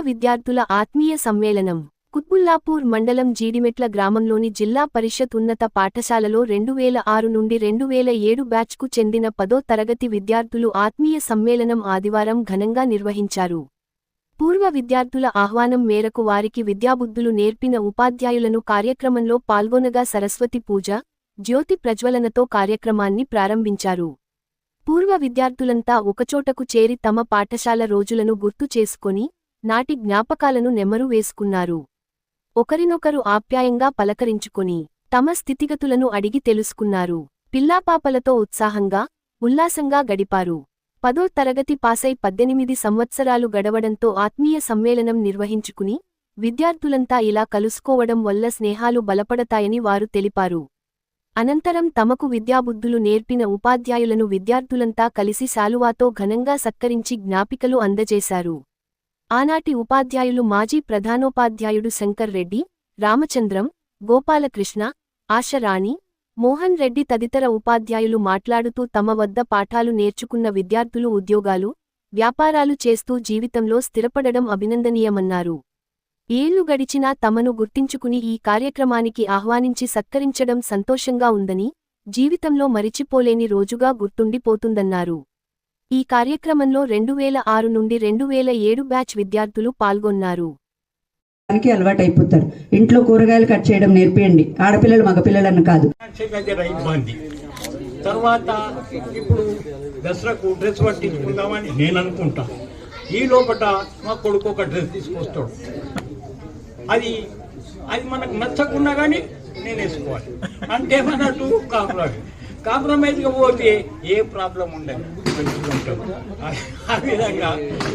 విద్యార్థుల ఆత్మీయ సమ్మేళనం. కుత్బుల్లాపూర్ మండలం జీడిమెట్ల గ్రామంలోని జిల్లా పరిషత్ ఉన్నత పాఠశాలలో రెండు వేల ఆరు నుండి రెండు వేల ఏడు బ్యాచ్కు చెందిన పదో తరగతి విద్యార్థులు ఆత్మీయ సమ్మేళనం ఆదివారం ఘనంగా నిర్వహించారు. పూర్వ విద్యార్థుల ఆహ్వానం మేరకు వారికి విద్యాబుద్ధులు నేర్పిన ఉపాధ్యాయులను కార్యక్రమంలో పాల్గొనగా సరస్వతి పూజ జ్యోతి ప్రజ్వలనతో కార్యక్రమాన్ని ప్రారంభించారు. పూర్వ విద్యార్థులంతా ఒకచోటకు చేరి తమ పాఠశాల రోజులను గుర్తు చేసుకొని నాటి జ్ఞాపకాలను నెమరు వేసుకున్నారు. ఒకరినొకరు ఆప్యాయంగా పలకరించుకుని తమ స్థితిగతులను అడిగి తెలుసుకున్నారు. పిల్లాపాపలతో ఉత్సాహంగా ఉల్లాసంగా గడిపారు. పదో తరగతి పాసై పద్దెనిమిది సంవత్సరాలు గడవడంతో ఆత్మీయ సమ్మేళనం నిర్వహించుకుని విద్యార్థులంతా ఇలా కలుసుకోవడం వల్ల స్నేహాలు బలపడతాయని వారు తెలిపారు. అనంతరం తమకు విద్యాబుద్ధులు నేర్పిన ఉపాధ్యాయులను విద్యార్థులంతా కలిసి శాలువాతో ఘనంగా సత్కరించి జ్ఞాపికలు అందజేశారు. ఆనాటి ఉపాధ్యాయులు మాజీ ప్రధానోపాధ్యాయుడు శంకర్ రెడ్డి రామచంద్రం గోపాలకృష్ణ ఆశరాణి మోహన్ రెడ్డి తదితర ఉపాధ్యాయులు మాట్లాడుతూ తమ వద్ద పాఠాలు నేర్చుకున్న విద్యార్థులు ఉద్యోగాలు వ్యాపారాలు చేస్తూ జీవితంలో స్థిరపడడం అభినందనీయమన్నారు. ఏళ్ళు గడిచినా తమను గుర్తించుకుని ఈ కార్యక్రమానికి ఆహ్వానించి సత్కరించడం సంతోషంగా ఉందని జీవితంలో మరిచిపోలేని రోజుగా గుర్తుండిపోతుందన్నారు. ఈ కార్యక్రమంలో రెండు వేల ఆరు నుండి రెండు వేల ఏడు బ్యాచ్ విద్యార్థులు పాల్గొన్నారు. దానికి అలవాటు అయిపోతారు ఇంట్లో కూరగాయలు కట్ చేయడం నేర్పియండి. ఆడపిల్లలు మగపిల్లలని కాదు. తర్వాత ఇప్పుడు దసరాకు డ్రెస్ పట్టించుకుందామని నేను అనుకుంటా. ఈ లోపల మా కొడుకు ఒక డ్రెస్ తీసుకొస్తాడు. అది అది మనకు నచ్చకున్నా కానీ నేను వేసుకోవాలి. అంటే మనటు కాంప్రమైజ్ కాంప్రమైజ్గా పోతే ఏ ప్రాబ్లం ఉండదు. మంచిగా ఆ- విధంగా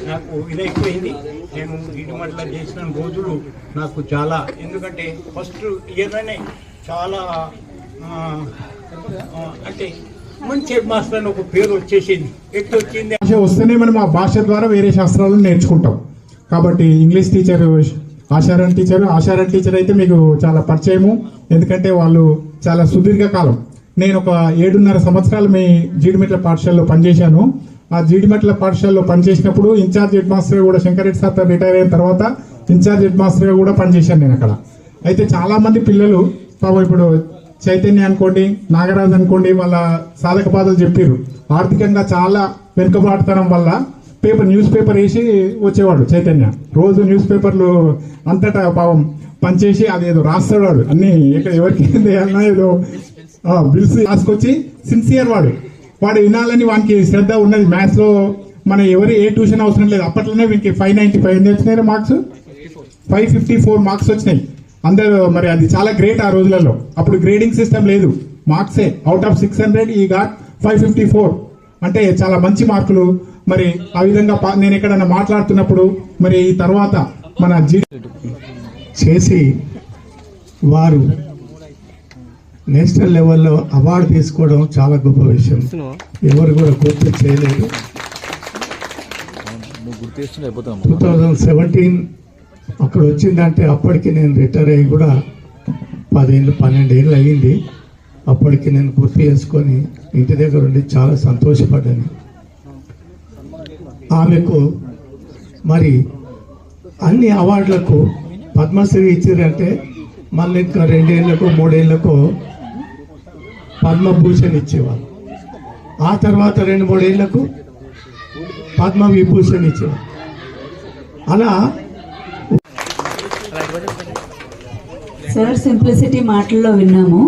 నాకు ఇదైపోయింది నేను ఇటుమట్ల చేసిన రోజులు నాకు చాలా ఎందుకంటే ఫస్ట్ ఇయర్లోనే చాలా అంటే మంచి హెడ్ మాస్టర్ అని ఒక పేరు వచ్చేసింది. ఎట్లా వచ్చింది? వస్తేనే మనం ఆ భాష ద్వారా వేరే శాస్త్రాలను నేర్చుకుంటాం. కాబట్టి ఇంగ్లీష్ టీచర్ ఆశారాన్ టీచర్ ఆశారాన్ టీచర్ అయితే మీకు చాలా పరిచయము. ఎందుకంటే వాళ్ళు చాలా సుదీర్ఘకాలం నేను ఒక ఏడున్నర సంవత్సరాలు మీ జీడిమెట్ల పాఠశాలలో పనిచేశాను. ఆ జీడిమెట్ల పాఠశాలలో పనిచేసినప్పుడు ఇన్ఛార్జ్ హెడ్ మాస్టర్ కూడా శంకరెడ్డి సార్ రిటైర్ అయిన తర్వాత ఇన్ఛార్జ్ హెడ్ మాస్టర్గా కూడా పనిచేశాను నేను అక్కడ. అయితే చాలా మంది పిల్లలు పాపం ఇప్పుడు చైతన్య అనుకోండి నాగరాజ్ అనుకోండి వాళ్ళ సాధక బాధలు చెప్పారు ఆర్థికంగా చాలా వెనుకబాటుతనం వల్ల పేపర్ న్యూస్ పేపర్ వేసి వచ్చేవాడు చైతన్య. రోజు న్యూస్ పేపర్లు అంతటా పాపం పనిచేసి అది ఏదో రాస్తాడు అన్ని ఎక్కడ ఎవరికి ఏదో బిల్స్ రాసుకొచ్చి సిన్సియర్ వాడు. వాడు వినాలని వానికి శ్రద్ధ ఉన్నది. మ్యాథ్స్లో మన ఎవరు ఏ ట్యూషన్ అవసరం లేదు. అప్పట్లోనే వీనికి ఫైవ్ నైన్టీ ఫైవ్ వచ్చినాయి marks five fifty four marks వచ్చినాయి. అందరూ మరి అది చాలా గ్రేట్ ఆ రోజులలో. అప్పుడు గ్రేడింగ్ సిస్టమ్ లేదు. మార్క్సే out of six hundred he got five fifty four అంటే చాలా మంచి మార్కులు. మరి ఆ విధంగా నేను ఎక్కడైనా మాట్లాడుతున్నప్పుడు మరి ఈ తర్వాత మన జీ చేసి వారు నేషనల్ లెవెల్లో అవార్డు తీసుకోవడం చాలా గొప్ప విషయం. ఎవరు కూడా గుర్తు చేయలేదు టూ థౌజండ్ సెవెంటీన్ అక్కడ వచ్చిందంటే అప్పటికి నేను రిటైర్ అయ్యి కూడా పదేళ్ళు పన్నెండేళ్ళు అయ్యింది. అప్పటికి నేను గుర్తు చేసుకొని ఇంటి దగ్గర ఉండి చాలా సంతోషపడ్డాను. ఆమెకు మరి అన్ని అవార్డులకు పద్మశ్రీ ఇచ్చారంటే మళ్ళీ ఇంకా రెండేళ్ళకు మూడేళ్ళకు పద్మభూషణ్ ఇచ్చేవారు ఆ తర్వాత రెండు మూడేళ్ళకు పద్మ విభూషణ్ ఇచ్చేవారు అలా సార్ సింప్లిసిటీ మాటల్లో విన్నాము.